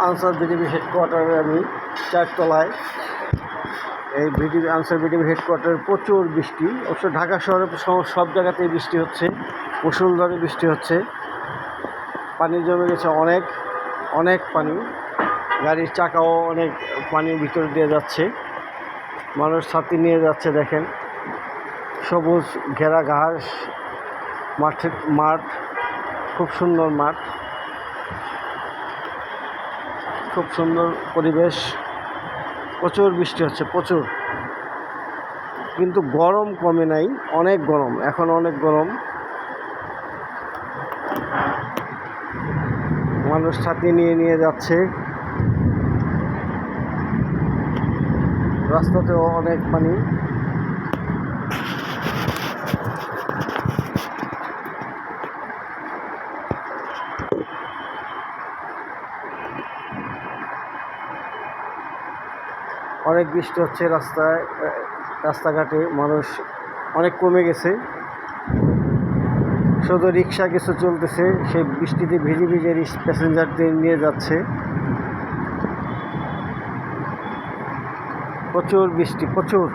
Answer BDB হেডকোয়ার্টারে আমি চারতলায়। এই BDB, answer BDB হেডকোয়ার্টারে প্রচুর বৃষ্টি। অবশ্য ঢাকা শহরে সব- জায়গাতেই বৃষ্টি হচ্ছে। মুসুলধারে বৃষ্টি হচ্ছে। পানি জমে গেছে অনেক অনেক পানি। গাড়ির চাকাও অনেক পানির ভিতরে দিয়ে যাচ্ছে। মানুষ ছাতি নিয়ে যাচ্ছে, দেখেন। সবুজ, ঘেরা ঘাস মাঠের মাঠ, খুব সুন্দর মাঠ। খুব সুন্দর পরিবেশ। প্রচুর বৃষ্টি হচ্ছে, প্রচুর। কিন্তু গরম কমে নাই, অনেক গরম, এখন অনেক গরম। মানুষ ছাতি নিয়ে নিয়ে যাচ্ছে। রাস্তাতেও অনেক পানি। অনেক বৃষ্টি হচ্ছে রাস্তায়, রাস্তাঘাটে মানুষ অনেক কমে গেছে। শুধু রিক্সা কিছু চলতেছে, সেই বৃষ্টিতে ভিজে ভিজে প্যাসেঞ্জারদের নিয়ে যাচ্ছে। প্রচুর বৃষ্টি, প্রচুর।